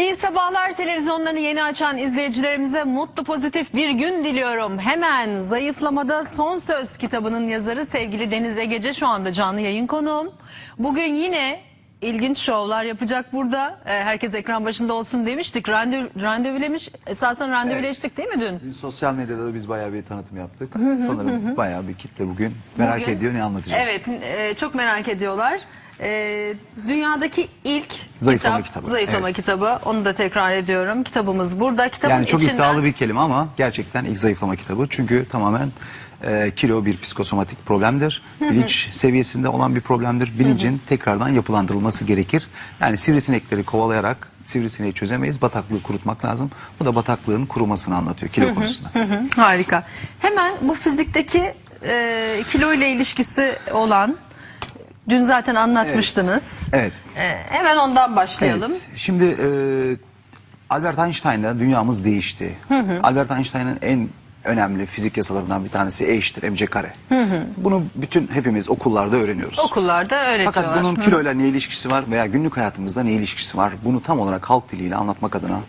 İyi sabahlar televizyonlarını yeni açan izleyicilerimize mutlu pozitif bir gün diliyorum. Hemen Zayıflamada Son Söz kitabının yazarı sevgili Deniz Egece şu anda canlı yayın konuğum. Bugün yine ilginç şovlar yapacak burada. Ee, Herkes ekran başında olsun demiştik. Randev, randevulemiş. Esasen randevuleştik değil mi dün? Dün sosyal medyada da biz bayağı bir tanıtım yaptık. Sanırım bayağı bir kitle bugün merak Bugün- ediyor ne anlatacağız. Evet, e, çok merak ediyorlar. E, dünyadaki ilk Zayıflama kitap, kitabı, Zayıflama evet. kitabı. Onu da tekrar ediyorum. Kitabımız burada. Kitabın Yani çok içinden... iddialı bir kelime ama gerçekten ilk zayıflama kitabı. Çünkü tamamen e, kilo bir psikosomatik problemdir. Bilinç seviyesinde olan bir problemdir. Bilincin tekrardan yapılandırılması gerekir. Yani sivrisinekleri kovalayarak sivrisineği çözemeyiz. Bataklığı kurutmak lazım. Bu da bataklığın kurumasını anlatıyor kilo konusunda. Harika. Hemen bu fizikteki e, kilo ile ilişkisi olan dün zaten anlatmıştınız. Evet. E, hemen ondan başlayalım. Evet. Şimdi e, Albert Einstein'la dünyamız değişti. Albert Einstein'ın en önemli fizik yasalarından bir tanesi E eşittir mc kare. Bunu bütün hepimiz okullarda öğreniyoruz. Okullarda öğretiyorlar. Fakat bunun Hı. kiloyla ne ilişkisi var veya günlük hayatımızda ne ilişkisi var? Bunu tam olarak halk diliyle anlatmak adına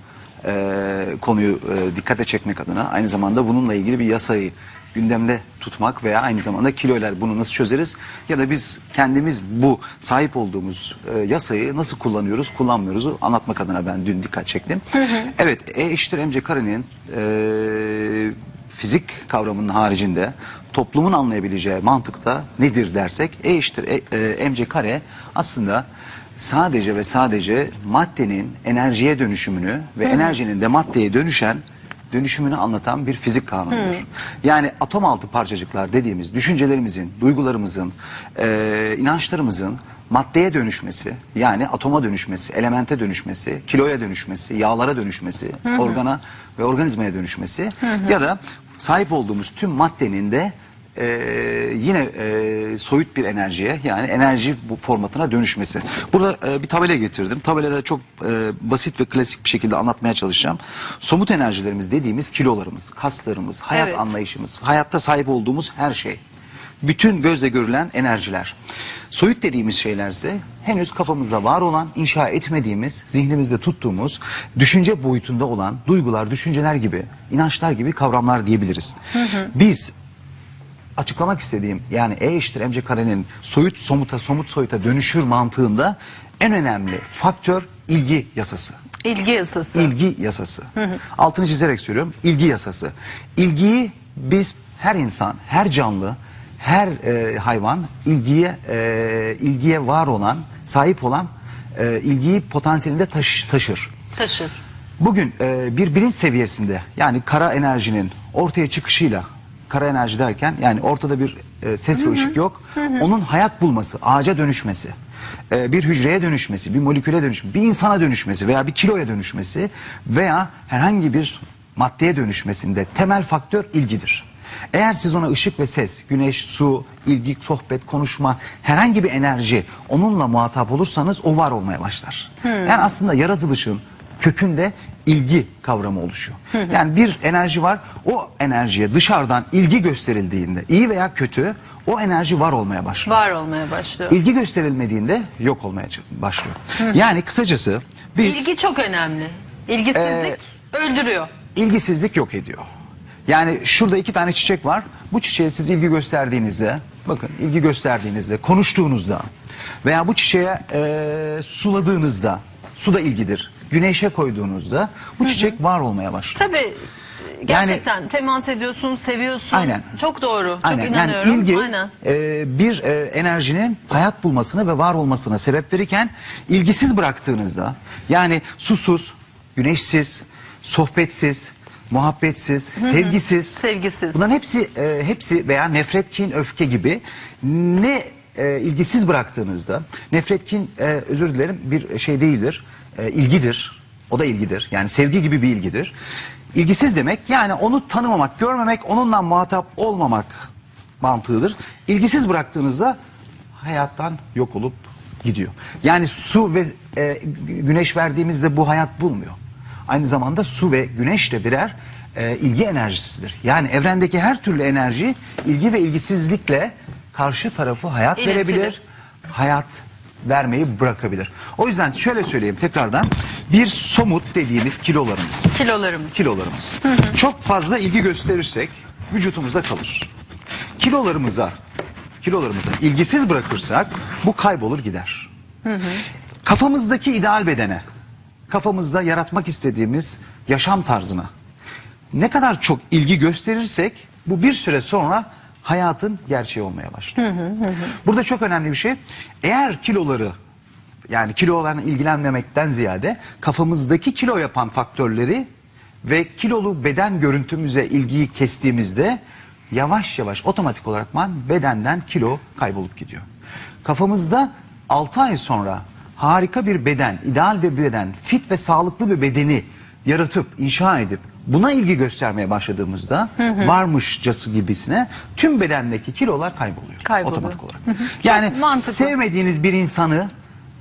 e, konuyu e, dikkate çekmek adına aynı zamanda bununla ilgili bir yasayı gündemde tutmak veya aynı zamanda kiloyla bunu nasıl çözeriz? Ya da biz kendimiz bu sahip olduğumuz e, yasayı nasıl kullanıyoruz kullanmıyoruzu anlatmak adına ben dün dikkat çektim. Evet E eşittir mc karenin e, fizik kavramının haricinde toplumun anlayabileceği mantıkta nedir dersek E eşittir e, e, mc kare aslında sadece ve sadece maddenin enerjiye dönüşümünü ve enerjinin de maddeye dönüşen dönüşümünü anlatan bir fizik kanunudur. Yani atom altı parçacıklar dediğimiz düşüncelerimizin, duygularımızın, e, inançlarımızın maddeye dönüşmesi, yani atoma dönüşmesi, elemente dönüşmesi, kiloya dönüşmesi, yağlara dönüşmesi, organa ve organizmaya dönüşmesi ya da sahip olduğumuz tüm maddenin de e, yine e, soyut bir enerjiye yani enerji bu formatına dönüşmesi. Burada e, bir tabela getirdim. Tabelada çok e, basit ve klasik bir şekilde anlatmaya çalışacağım. Somut enerjilerimiz dediğimiz kilolarımız, kaslarımız, hayat Evet. anlayışımız, hayatta sahip olduğumuz her şey. Bütün gözle görülen enerjiler. Soyut dediğimiz şeylerse henüz kafamızda var olan, inşa etmediğimiz, zihnimizde tuttuğumuz, düşünce boyutunda olan duygular, düşünceler gibi, inançlar gibi kavramlar diyebiliriz. Biz açıklamak istediğim yani E eşittir mc karenin soyut somuta somut soyuta dönüşür mantığında en önemli faktör ilgi yasası. İlgi yasası. İlgi yasası. Altını çizerek söylüyorum. İlgi yasası. İlgiyi biz her insan, her canlı, her e, hayvan ilgiye e, ilgiye var olan, sahip olan e, ilgiyi potansiyelinde taşı- taşır. Taşır. Bugün e, bir bilinç seviyesinde yani kara enerjinin ortaya çıkışıyla kara enerji derken yani ortada bir e, ses ve ışık yok. Onun hayat bulması, ağaca dönüşmesi, e, bir hücreye dönüşmesi, bir moleküle dönüşmesi, bir insana dönüşmesi veya bir kiloya dönüşmesi veya herhangi bir maddeye dönüşmesinde temel faktör ilgidir. Eğer siz ona ışık ve ses, güneş, su, ilgi, sohbet, konuşma, herhangi bir enerji onunla muhatap olursanız o var olmaya başlar. Yani aslında yaratılışın kökünde ilgi kavramı oluşuyor. Yani bir enerji var. O enerjiye dışarıdan ilgi gösterildiğinde iyi veya kötü o enerji var olmaya başlıyor. Var olmaya başlıyor. İlgi gösterilmediğinde yok olmaya başlıyor. Yani kısacası biz İlgi çok önemli. İlgisizlik Ee, öldürüyor. ilgisizlik yok ediyor. Yani şurada iki tane çiçek var. Bu çiçeğe siz ilgi gösterdiğinizde, bakın ilgi gösterdiğinizde, konuştuğunuzda veya bu çiçeğe e, suladığınızda, su da ilgidir. Güneşe koyduğunuzda bu çiçek var olmaya başlıyor. Tabii gerçekten temas ediyorsun, seviyorsun. Aynen. Çok doğru. Çok Aynen. inanıyorum. Yani ilgi Aynen. e, bir e, enerjinin hayat bulmasına ve var olmasına sebep verirken ilgisiz bıraktığınızda yani susuz, güneşsiz, sohbetsiz, muhabbetsiz, sevgisiz, Sevgisiz. Bunların hepsi e, hepsi veya nefret, kin, öfke gibi ne e, ilgisiz bıraktığınızda nefret, kin e, özür dilerim bir şey değildir. E, ilgidir. O da ilgidir. Yani sevgi gibi bir ilgidir. İlgisiz demek yani onu tanımamak, görmemek, onunla muhatap olmamak mantığıdır. İlgisiz bıraktığınızda hayattan yok olup gidiyor. Yani su ve e, güneş verdiğimizde bu hayat bulmuyor. Aynı zamanda su ve güneş de birer e, ilgi enerjisidir. Yani evrendeki her türlü enerji ilgi ve ilgisizlikle karşı tarafı hayat İlintili. verebilir, hayat vermeyi bırakabilir. O yüzden şöyle söyleyeyim tekrardan. Bir somut dediğimiz kilolarımız. Kilolarımız. Kilolarımız. Çok fazla ilgi gösterirsek vücutumuzda kalır. Kilolarımıza kilolarımıza ilgisiz bırakırsak bu kaybolur gider. Kafamızdaki ideal bedene, kafamızda yaratmak istediğimiz yaşam tarzına ne kadar çok ilgi gösterirsek bu bir süre sonra hayatın gerçeği olmaya başlıyor. Burada çok önemli bir şey. Eğer kiloları yani kilolarla ilgilenmemekten ziyade kafamızdaki kilo yapan faktörleri ve kilolu beden görüntümüze ilgiyi kestiğimizde yavaş yavaş otomatik olarak bedenden kilo kaybolup gidiyor. Kafamızda 6 ay sonra harika bir beden, ideal bir beden, fit ve sağlıklı bir bedeni yaratıp inşa edip buna ilgi göstermeye başladığımızda varmışcası gibisine tüm bedendeki kilolar kayboluyor, Kayboluyor. otomatik olarak. Yani mantıklı. sevmediğiniz bir insanı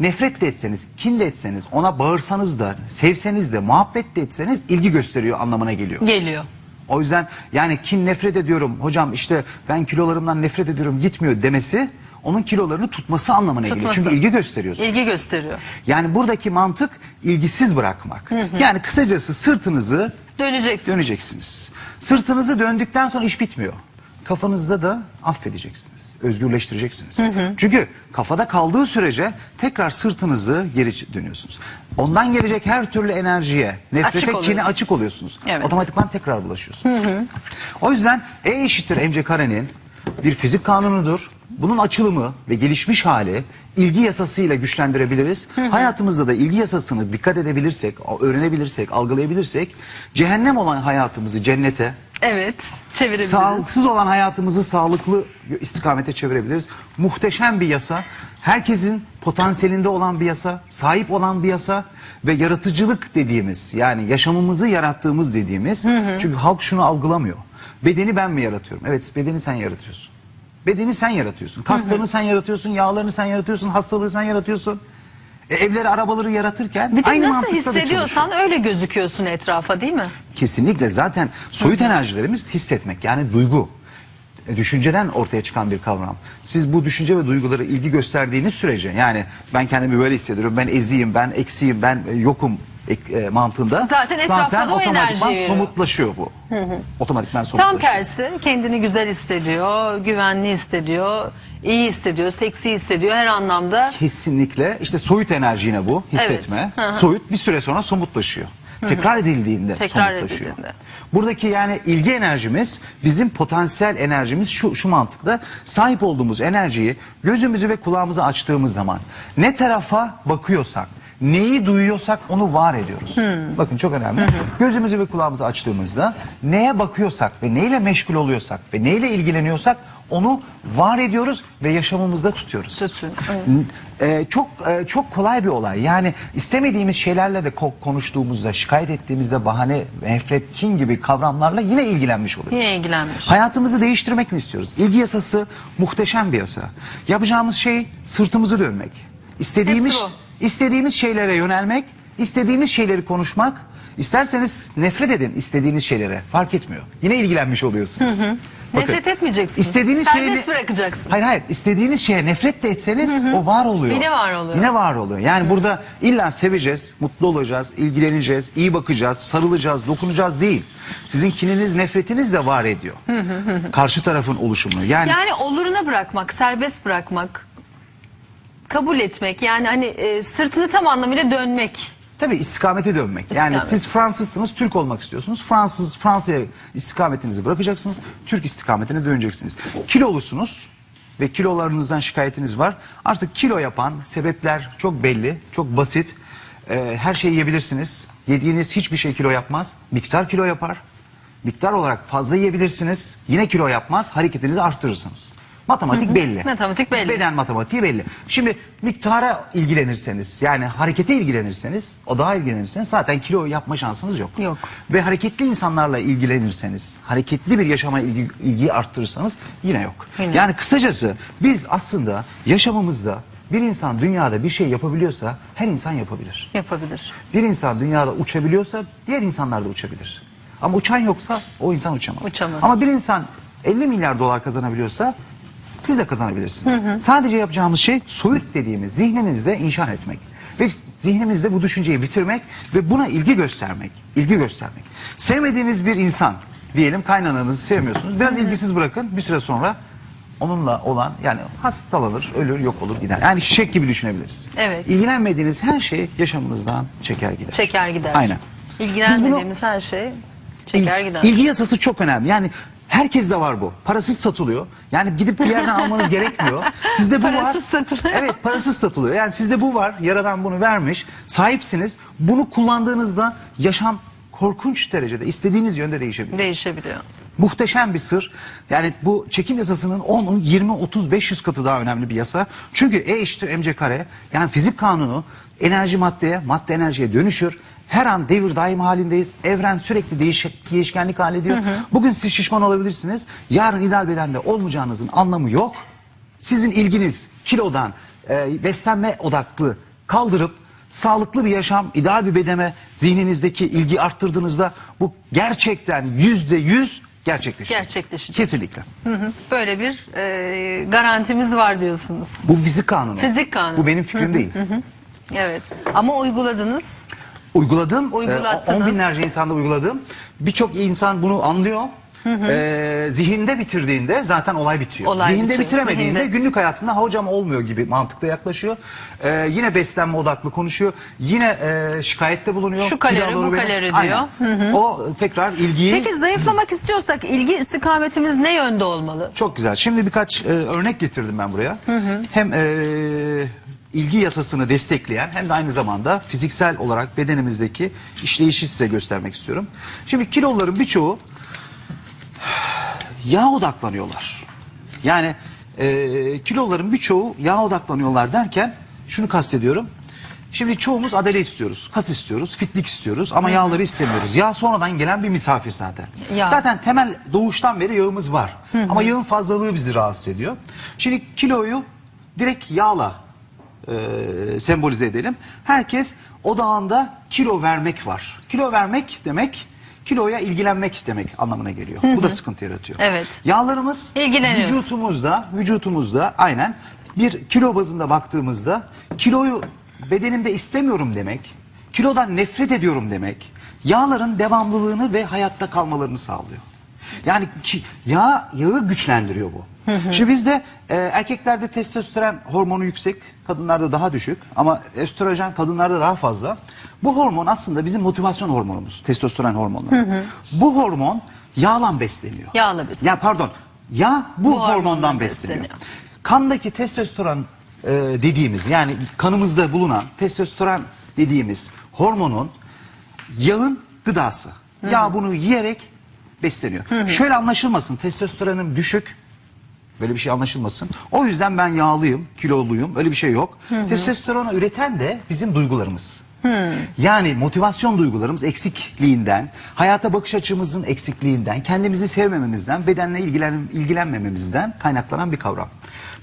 nefret de etseniz, kin de etseniz, ona bağırsanız da, sevseniz de, muhabbet de etseniz ilgi gösteriyor anlamına geliyor. Geliyor. O yüzden yani kin nefret ediyorum hocam işte ben kilolarımdan nefret ediyorum gitmiyor demesi onun kilolarını tutması anlamına geliyor. Tutması. Çünkü ilgi gösteriyorsun. İlgi gösteriyor. Yani buradaki mantık ilgisiz bırakmak. Yani kısacası sırtınızı Döneceksin. döneceksiniz. Sırtınızı döndükten sonra iş bitmiyor. Kafanızda da affedeceksiniz. Özgürleştireceksiniz. Çünkü kafada kaldığı sürece tekrar sırtınızı geri dönüyorsunuz. Ondan gelecek her türlü enerjiye, nefrete, Açık kine açık oluyorsunuz. Evet. Otomatikman tekrar bulaşıyorsunuz. O yüzden E eşittir MC karenin bir fizik kanunudur. Bunun açılımı ve gelişmiş hali ilgi yasasıyla güçlendirebiliriz. Hayatımızda da ilgi yasasını dikkat edebilirsek, öğrenebilirsek, algılayabilirsek cehennem olan hayatımızı cennete, Evet. Çevirebiliriz. sağlıksız olan hayatımızı sağlıklı istikamete çevirebiliriz. Muhteşem bir yasa. Herkesin potansiyelinde olan bir yasa, sahip olan bir yasa ve yaratıcılık dediğimiz yani yaşamımızı yarattığımız dediğimiz. Çünkü halk şunu algılamıyor. Bedeni ben mi yaratıyorum? Evet bedeni sen yaratıyorsun. Bedeni sen yaratıyorsun. Kaslarını sen yaratıyorsun, yağlarını sen yaratıyorsun, hastalığı sen yaratıyorsun. E, evleri, arabaları yaratırken Bir de aynı nasıl mantıkla da çalışıyor. hissediyorsan öyle gözüküyorsun etrafa değil mi? Kesinlikle zaten soyut enerjilerimiz hissetmek yani duygu. E, Düşünceden ortaya çıkan bir kavram. Siz bu düşünce ve duygulara ilgi gösterdiğiniz sürece yani ben kendimi böyle hissediyorum, ben eziyim, ben eksiğim, ben e, yokum e, mantığında. Zaten etrafta da o otomatikman enerjiyi somutlaşıyor bu. Otomatikman Tam somutlaşıyor. tersi kendini güzel hissediyor, güvenli hissediyor, iyi hissediyor, seksi hissediyor her anlamda. Kesinlikle işte soyut enerji yine bu hissetme. Hı hı. Soyut bir süre sonra somutlaşıyor. Tekrar edildiğinde Tekrar somutlaşıyor. edildiğinde. Buradaki yani ilgi enerjimiz bizim potansiyel enerjimiz şu, şu mantıkta sahip olduğumuz enerjiyi gözümüzü ve kulağımızı açtığımız zaman ne tarafa bakıyorsak neyi duyuyorsak onu var ediyoruz. Bakın çok önemli. Gözümüzü ve kulağımızı açtığımızda neye bakıyorsak ve neyle meşgul oluyorsak ve neyle ilgileniyorsak onu var ediyoruz ve yaşamımızda tutuyoruz. Tutun, evet. N- e, çok e, çok kolay bir olay. Yani istemediğimiz şeylerle de ko- konuştuğumuzda, şikayet ettiğimizde bahane, nefret, kin gibi kavramlarla yine ilgilenmiş oluyoruz. Yine ilgilenmiş. Hayatımızı değiştirmek mi istiyoruz? İlgi yasası muhteşem bir yasa. Yapacağımız şey sırtımızı dönmek. İstediğimiz istediğimiz şeylere yönelmek, istediğimiz şeyleri konuşmak. İsterseniz nefret edin istediğiniz şeylere. Fark etmiyor. Yine ilgilenmiş oluyorsunuz. Bakın, Nefret etmeyeceksiniz. İstediğiniz Serbest şeyi- bırakacaksın. Hayır hayır istediğiniz şeye nefret de etseniz o var oluyor. Yine var oluyor. Yine var oluyor. Yani burada illa seveceğiz, mutlu olacağız, ilgileneceğiz, iyi bakacağız, sarılacağız, dokunacağız değil. Sizin kininiz, nefretiniz de var ediyor. Karşı tarafın oluşumunu. Yani, Yani oluruna bırakmak, serbest bırakmak, kabul etmek yani hani e, sırtını tam anlamıyla dönmek. tabii istikamete dönmek. Yani İstikamet. siz Fransızsınız, Türk olmak istiyorsunuz. Fransız Fransa'ya istikametinizi bırakacaksınız. Türk istikametine döneceksiniz. Kilolusunuz ve kilolarınızdan şikayetiniz var. Artık kilo yapan sebepler çok belli, çok basit. Ee, her şeyi yiyebilirsiniz. Yediğiniz hiçbir şey kilo yapmaz. Miktar kilo yapar. Miktar olarak fazla yiyebilirsiniz. Yine kilo yapmaz. Hareketinizi arttırırsınız. Matematik belli. Matematik belli. Beden matematiği belli. Şimdi miktara ilgilenirseniz yani harekete ilgilenirseniz o daha ilgilenirseniz zaten kilo yapma şansınız yok. Yok. Ve hareketli insanlarla ilgilenirseniz hareketli bir yaşama ilgi, ilgiyi arttırırsanız yine yok. Yine. Yani kısacası biz aslında yaşamımızda bir insan dünyada bir şey yapabiliyorsa her insan yapabilir. Yapabilir. Bir insan dünyada uçabiliyorsa diğer insanlar da uçabilir. Ama uçan yoksa o insan uçamaz. Uçamaz. Ama bir insan 50 milyar dolar kazanabiliyorsa siz de kazanabilirsiniz. Sadece yapacağımız şey soyut dediğimiz zihninizde inşa etmek. Ve zihnimizde bu düşünceyi bitirmek ve buna ilgi göstermek. ilgi göstermek. Sevmediğiniz bir insan diyelim kaynananızı sevmiyorsunuz. Biraz ilgisiz bırakın bir süre sonra onunla olan yani hastalanır, ölür, yok olur gider. Yani çiçek gibi düşünebiliriz. Evet. İlgilenmediğiniz her şey yaşamınızdan çeker gider. Çeker gider. Aynen. İlgilenmediğimiz her şey çeker gider. İlgi yasası çok önemli. Yani herkes de var bu. Parasız satılıyor. Yani gidip bir yerden almanız gerekmiyor. Sizde bu var. Parasız satılıyor. Evet parasız satılıyor. Yani sizde bu var. Yaradan bunu vermiş. Sahipsiniz. Bunu kullandığınızda yaşam korkunç derecede istediğiniz yönde değişebilir. Değişebiliyor. Muhteşem bir sır. Yani bu çekim yasasının 10, 20, 30, 500 katı daha önemli bir yasa. Çünkü E eşittir mc kare yani fizik kanunu enerji maddeye, madde enerjiye dönüşür. Her an devir daim halindeyiz. Evren sürekli değişik, değişkenlik hallediyor. Bugün siz şişman olabilirsiniz. Yarın ideal bedende olmayacağınızın anlamı yok. Sizin ilginiz kilodan, e, beslenme odaklı kaldırıp sağlıklı bir yaşam, ideal bir bedeme zihninizdeki ilgi arttırdığınızda bu gerçekten yüzde yüz gerçekleşecek. Gerçekleşecek. Kesinlikle. Hı hı. Böyle bir e, garantimiz var diyorsunuz. Bu fizik kanunu. Fizik kanunu. Bu benim fikrim değil. Evet. Ama uyguladınız. Uyguladım. Uygulattınız. Ee, on binlerce insanda uyguladım. Birçok insan bunu anlıyor. Ee, zihinde bitirdiğinde zaten olay bitiyor. Olay zihinde bitiyor, bitiremediğinde zihinde. günlük hayatında "Ha hocam olmuyor gibi mantıkta yaklaşıyor. Ee, yine beslenme odaklı konuşuyor. Yine e, şikayette bulunuyor. Şu kalori, Kilo alır bu benim. kalori. Aynen. O tekrar ilgiyi Peki zayıflamak istiyorsak ilgi istikametimiz ne yönde olmalı? Çok güzel. Şimdi birkaç e, örnek getirdim ben buraya. Hem e, ilgi yasasını destekleyen hem de aynı zamanda fiziksel olarak bedenimizdeki işleyişi size göstermek istiyorum. Şimdi kiloların birçoğu yağ odaklanıyorlar. Yani e, kiloların birçoğu yağ odaklanıyorlar derken şunu kastediyorum. Şimdi çoğumuz adele istiyoruz, kas istiyoruz, fitlik istiyoruz ama yağları istemiyoruz. Yağ sonradan gelen bir misafir zaten. Yağ. Zaten temel doğuştan beri yağımız var. Ama yağın fazlalığı bizi rahatsız ediyor. Şimdi kiloyu direkt yağla e, sembolize edelim. Herkes odağında kilo vermek var. Kilo vermek demek kiloya ilgilenmek demek anlamına geliyor. Bu da sıkıntı yaratıyor. Evet. Yağlarımız vücutumuzda, vücutumuzda aynen bir kilo bazında baktığımızda kiloyu bedenimde istemiyorum demek, kilodan nefret ediyorum demek, yağların devamlılığını ve hayatta kalmalarını sağlıyor. Yani ki, yağ yağı güçlendiriyor bu. Şimdi bizde e, erkeklerde testosteron hormonu yüksek, kadınlarda daha düşük ama östrojen kadınlarda daha fazla. Bu hormon aslında bizim motivasyon hormonumuz, testosteron hormonu. Bu hormon yağla besleniyor. Yağla besleniyor. Ya pardon, yağ bu, Bu hormondan besleniyor. besleniyor. Kandaki testosteron e, dediğimiz yani kanımızda bulunan testosteron dediğimiz hormonun yağın gıdası. Yağ bunu yiyerek besleniyor. Şöyle anlaşılmasın testosteronum düşük böyle bir şey anlaşılmasın. O yüzden ben yağlıyım, kiloluyum öyle bir şey yok. Testosteronu üreten de bizim duygularımız. Yani motivasyon duygularımız eksikliğinden, hayata bakış açımızın eksikliğinden, kendimizi sevmememizden, bedenle ilgilen, ilgilenmememizden kaynaklanan bir kavram.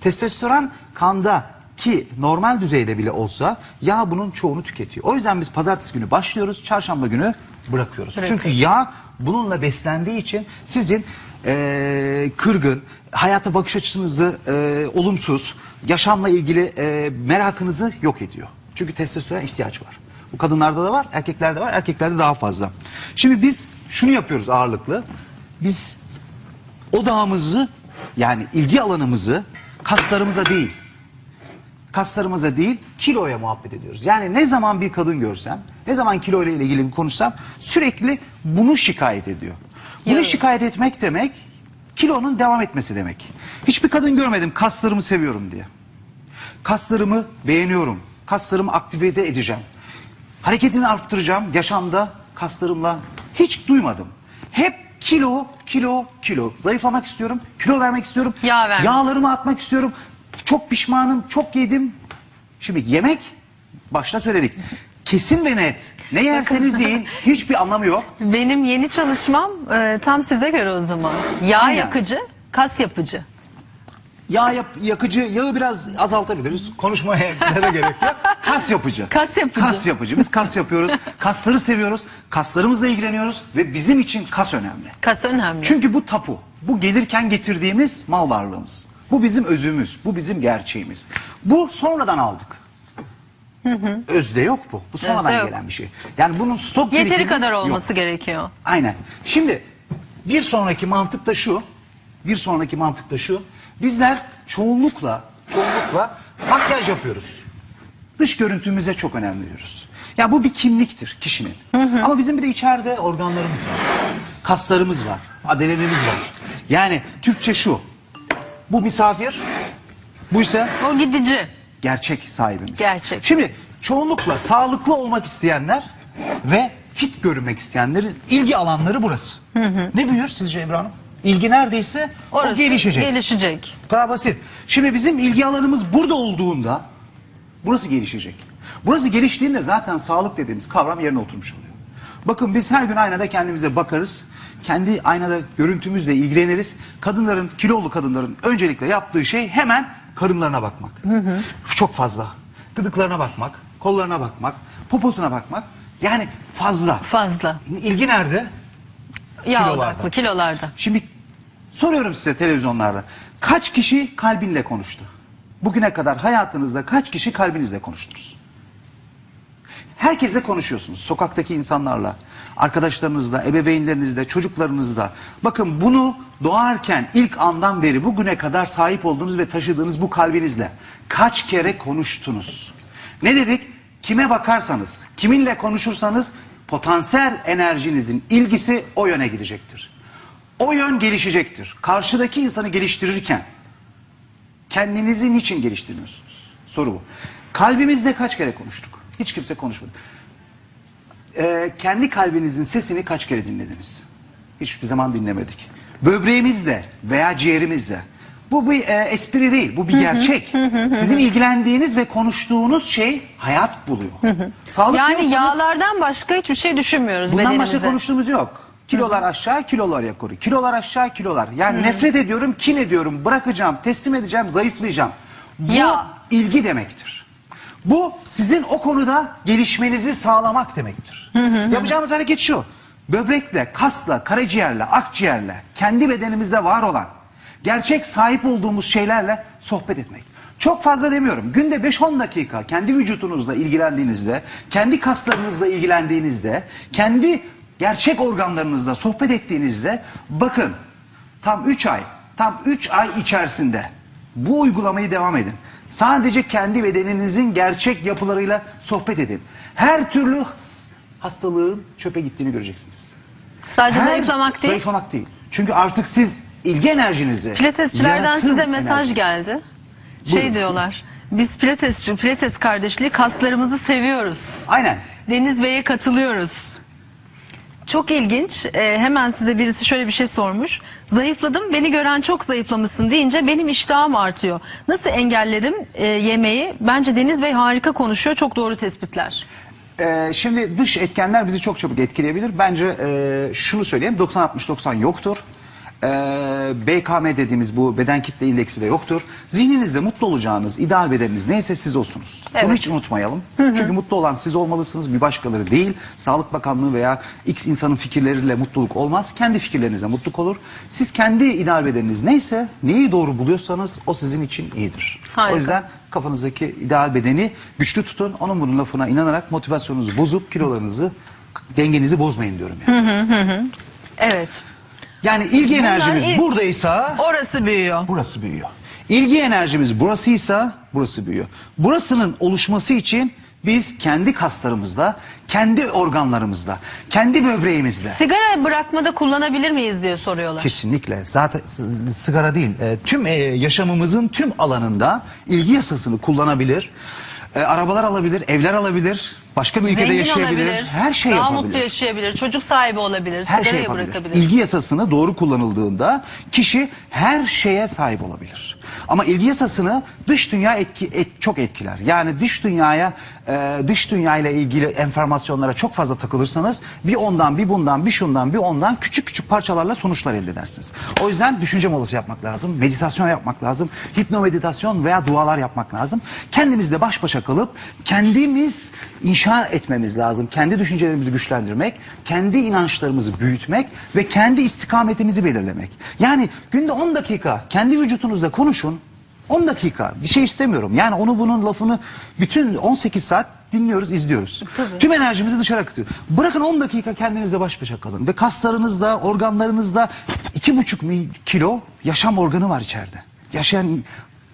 Testosteron kanda ki normal düzeyde bile olsa yağ bunun çoğunu tüketiyor. O yüzden biz pazartesi günü başlıyoruz, çarşamba günü bırakıyoruz. Çünkü yağ bununla beslendiği için sizin eee, kırgın, hayata bakış açınızı eee, olumsuz, yaşamla ilgili eee, merakınızı yok ediyor. Çünkü testosteron ihtiyacı var. Bu kadınlarda da var, erkeklerde var, erkeklerde daha fazla. Şimdi biz şunu yapıyoruz ağırlıklı. Biz odağımızı yani ilgi alanımızı kaslarımıza değil, kaslarımıza değil kiloya muhabbet ediyoruz. Yani ne zaman bir kadın görsem, ne zaman kilo ile ilgili bir konuşsam sürekli bunu şikayet ediyor. Bunu şikayet etmek demek kilonun devam etmesi demek. Hiçbir kadın görmedim kaslarımı seviyorum diye. Kaslarımı beğeniyorum. Kaslarımı aktive edeceğim. Hareketimi arttıracağım yaşamda kaslarımla. Hiç duymadım. Hep kilo, kilo, kilo. Zayıflamak istiyorum, kilo vermek istiyorum. Yağ vermek Yağlarımı atmak istiyorum. Çok pişmanım, çok yedim. Şimdi yemek, başta söyledik. Kesin ve net. Ne yerseniz yiyin, hiçbir anlamı yok. Benim yeni çalışmam e, tam size göre o zaman. Yağ yani? yakıcı, kas yapıcı. Yağ yap, yakıcı, yağı biraz azaltabiliriz. Konuşmaya ne de gerek yok. Kas yapıcı. Kas yapıcı. Kas yapıcı. Biz kas yapıyoruz. Kasları seviyoruz. Kaslarımızla ilgileniyoruz ve bizim için kas önemli. Kas önemli. Çünkü bu tapu. Bu gelirken getirdiğimiz mal varlığımız. Bu bizim özümüz, bu bizim gerçeğimiz. Bu sonradan aldık. Özde yok bu. Bu sonradan yok. gelen bir şey. Yani bunun stok Yeteri birikimi kadar yok. olması gerekiyor. Aynen. Şimdi bir sonraki mantık da şu. Bir sonraki mantık da şu. Bizler çoğunlukla çoğunlukla makyaj yapıyoruz. Dış görüntümüze çok önem veriyoruz. Ya bu bir kimliktir kişinin. Ama bizim bir de içeride organlarımız var. Kaslarımız var. Adelememiz var. Yani Türkçe şu. Bu misafir. Buysa O gidici. Gerçek sahibimiz. Gerçek. Şimdi çoğunlukla sağlıklı olmak isteyenler ve fit görünmek isteyenlerin ilgi alanları burası. Ne büyür sizce Ebru Hanım? İlgi neredeyse Orası o gelişecek. Gelişecek. Bu kadar basit. Şimdi bizim ilgi alanımız burada olduğunda burası gelişecek. Burası geliştiğinde zaten sağlık dediğimiz kavram yerine oturmuş oluyor. Bakın biz her gün aynada kendimize bakarız. Kendi aynada görüntümüzle ilgileniriz. Kadınların, kilolu kadınların öncelikle yaptığı şey hemen karınlarına bakmak. Çok fazla. Gıdıklarına bakmak, kollarına bakmak, poposuna bakmak. Yani fazla. Fazla. İlgi nerede? Yağ Kilolarda. odaklı kilolarda. Şimdi soruyorum size televizyonlarda. Kaç kişi kalbinle konuştu? Bugüne kadar hayatınızda kaç kişi kalbinizle konuştunuz? Herkesle konuşuyorsunuz. Sokaktaki insanlarla, arkadaşlarınızla, ebeveynlerinizle, çocuklarınızla. Bakın bunu doğarken ilk andan beri bugüne kadar sahip olduğunuz ve taşıdığınız bu kalbinizle kaç kere konuştunuz? Ne dedik? Kime bakarsanız, kiminle konuşursanız potansiyel enerjinizin ilgisi o yöne gidecektir. O yön gelişecektir. Karşıdaki insanı geliştirirken kendinizi niçin geliştirmiyorsunuz? Soru bu. Kalbimizle kaç kere konuştuk? Hiç kimse konuşmadı. Ee, kendi kalbinizin sesini kaç kere dinlediniz? Hiçbir zaman dinlemedik. Böbreğimizle veya ciğerimizle. Bu bir e, espri değil, bu bir gerçek. Sizin ilgilendiğiniz ve konuştuğunuz şey hayat buluyor. Sağlık Yani diyorsanız- yağlardan başka hiçbir şey düşünmüyoruz Bundan bedenimizde. başka konuştuğumuz yok. Kilolar aşağı, kilolar yukarı. Kilolar aşağı, kilolar. Yani nefret ediyorum, kin ediyorum, bırakacağım, teslim edeceğim, zayıflayacağım. Bu Ya. ilgi demektir. Bu sizin o konuda gelişmenizi sağlamak demektir. Yapacağımız hareket şu. Böbrekle, kasla, karaciğerle, akciğerle, kendi bedenimizde var olan, gerçek sahip olduğumuz şeylerle sohbet etmek. Çok fazla demiyorum. Günde 5-10 dakika kendi vücudunuzla ilgilendiğinizde, kendi kaslarınızla ilgilendiğinizde, kendi gerçek organlarınızla sohbet ettiğinizde bakın tam 3 ay, tam 3 ay içerisinde bu uygulamayı devam edin. Sadece kendi bedeninizin gerçek yapılarıyla sohbet edin. Her türlü has- hastalığın çöpe gittiğini göreceksiniz. Sadece Her- zayıflamak değil. Zayıflamak değil. Çünkü artık siz ilgi enerjinizi... Pilatesçilerden size mesaj enerji- geldi. Şey Buyurun. diyorlar. Biz pilatesçi, pilates kardeşliği kaslarımızı seviyoruz. Aynen. Deniz Bey'e katılıyoruz. Çok ilginç. Ee, hemen size birisi şöyle bir şey sormuş. Zayıfladım, beni gören çok zayıflamışsın deyince benim iştahım artıyor. Nasıl engellerim e, yemeği? Bence Deniz Bey harika konuşuyor. Çok doğru tespitler. Ee, şimdi dış etkenler bizi çok çabuk etkileyebilir. Bence e, şunu söyleyeyim 90-60-90 yoktur. Ee, BKM dediğimiz bu beden kitle indeksi de yoktur. Zihninizde mutlu olacağınız ideal bedeniniz neyse siz olsunuz. Bunu Evet. hiç unutmayalım. Çünkü mutlu olan siz olmalısınız bir başkaları değil. Sağlık Bakanlığı veya X insanın fikirleriyle mutluluk olmaz. Kendi fikirlerinizle mutluluk olur. Siz kendi ideal bedeniniz neyse neyi doğru buluyorsanız o sizin için iyidir. Harika. O yüzden kafanızdaki ideal bedeni güçlü tutun. Onun bunun lafına inanarak motivasyonunuzu bozup kilolarınızı dengenizi bozmayın diyorum yani. Evet. Yani ilgi enerjimiz ilk- buradaysa Orası büyüyor. burası büyüyor. İlgi enerjimiz burasıysa burası büyüyor. Burasının oluşması için biz kendi kaslarımızla, kendi organlarımızla, kendi böbreğimizle Sigara bırakmada kullanabilir miyiz diye soruyorlar. Kesinlikle. Zaten s- sigara değil. e, tüm e, yaşamımızın tüm alanında ilgi yasasını kullanabilir. E, arabalar alabilir, evler alabilir, başka bir ülkede Zengin yaşayabilir. olabilir. Her şey daha yapabilir. mutlu yaşayabilir. Çocuk sahibi olabilir. Her şey yapabilir. bırakabilir. İlgi yasasını doğru kullanıldığında kişi her şeye sahip olabilir. Ama ilgi yasasını dış dünya etki, et- çok etkiler. Yani dış dünyaya, e, dış dünya ile ilgili enformasyonlara çok fazla takılırsanız bir ondan, bir bundan, bir şundan, bir ondan küçük küçük parçalarla sonuçlar elde edersiniz. O yüzden düşünce molası yapmak lazım, meditasyon yapmak lazım, hipno meditasyon veya dualar yapmak lazım. Kendimizle baş başa kalıp kendimiz inşa inşa etmemiz lazım. Kendi düşüncelerimizi güçlendirmek, kendi inançlarımızı büyütmek ve kendi istikametimizi belirlemek. Yani günde 10 dakika kendi vücutunuzda konuşun. 10 dakika bir şey istemiyorum. Yani onu bunun lafını bütün 18 saat dinliyoruz, izliyoruz. Tüm enerjimizi dışarı akıtıyor. Bırakın 10 dakika kendinizle baş başa kalın. Ve kaslarınızda, organlarınızda 2,5 mi- kilo yaşam organı var içeride. Yaşayan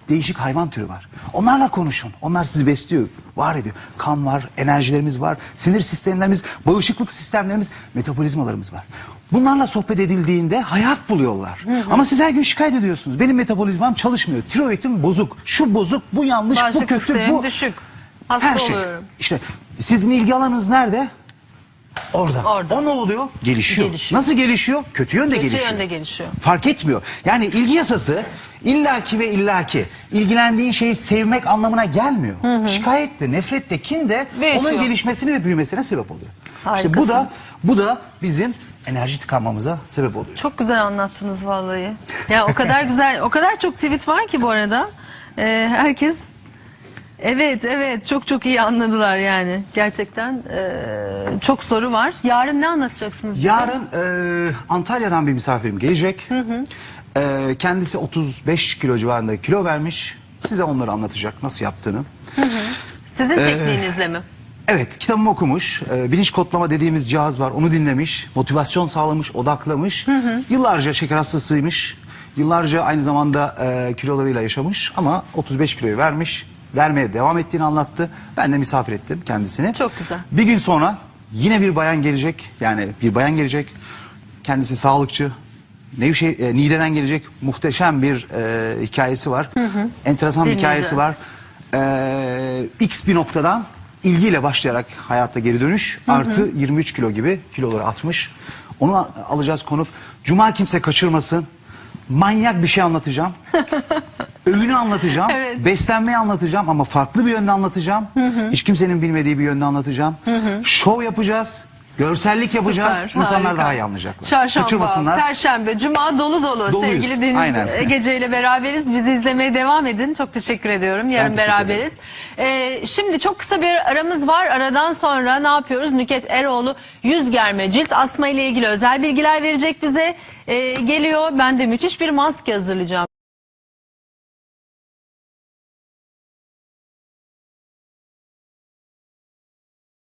değişik hayvan türü var. Onlarla konuşun. Onlar sizi besliyor, var ediyor. Kan var, enerjilerimiz var, sinir sistemlerimiz, bağışıklık sistemlerimiz, metabolizmalarımız var. Bunlarla sohbet edildiğinde hayat buluyorlar. Ama siz her gün şikayet ediyorsunuz. Benim metabolizmam çalışmıyor. Tiroidim bozuk. Şu bozuk, bu yanlış, bu Bağışıklık kötü, bu düşük. Hasta her şey. oluyorum. İşte sizin ilgi alanınız nerede? Orada. Orada. O ne oluyor? Gelişiyor. Gelişiyor. Nasıl gelişiyor? Kötü yönde Kötü gelişiyor. yönde gelişiyor. Fark etmiyor. Yani ilgi yasası illaki ve illaki ilgilendiğin şeyi sevmek anlamına gelmiyor. Şikayet de, nefret de, kin de Büyütüyor. onun gelişmesine ve büyümesine sebep oluyor. İşte bu da Harikasınız. bu da bizim enerji tıkanmamıza sebep oluyor. Çok güzel anlattınız vallahi. Ya o kadar güzel, o kadar çok tweet var ki bu arada. Ee, herkes Evet evet çok çok iyi anladılar yani gerçekten ee, çok soru var. Yarın ne anlatacaksınız? Yarın e, Antalya'dan bir misafirim gelecek. E, kendisi 35 kilo civarında kilo vermiş. Size onları anlatacak nasıl yaptığını. Sizin tekniğinizle mi? Evet kitabımı okumuş. E, bilinç kodlama dediğimiz cihaz var. Onu dinlemiş. Motivasyon sağlamış, odaklamış. Yıllarca şeker hastasıymış. Yıllarca aynı zamanda e, kilolarıyla yaşamış. Ama 35 kiloyu vermiş. Vermeye devam ettiğini anlattı. Ben de misafir ettim kendisini. Çok güzel. Bir gün sonra yine bir bayan gelecek. Yani bir bayan gelecek. Kendisi sağlıkçı. Nevşehir, e, Niğde'den gelecek. Muhteşem bir e, hikayesi var. Enteresan bir hikayesi var. E, X bir noktadan ilgiyle başlayarak hayatta geri dönüş. Artı 23 kilo gibi kiloları atmış. Onu alacağız konuk. Cuma kimse kaçırmasın. Manyak bir şey anlatacağım. Öğünü anlatacağım. Evet. Beslenmeyi anlatacağım ama farklı bir yönde anlatacağım. Hiç kimsenin bilmediği bir yönde anlatacağım. Şov yapacağız. Görsellik yapacağız. Süper, İnsanlar harika. daha iyi anlayacaklar. Çarşamba, Kaçırmasınlar. Perşembe, Cuma dolu dolu. Doluyuz, Sevgili Deniz aynen. Gece ile beraberiz. Bizi izlemeye devam edin. Çok teşekkür ediyorum. Yarın teşekkür beraberiz. Ee, şimdi çok kısa bir aramız var. Aradan sonra ne yapıyoruz? Nüket Eroğlu yüz germe, cilt asma ile ilgili özel bilgiler verecek bize. Ee, geliyor. Ben de müthiş bir maske hazırlayacağım.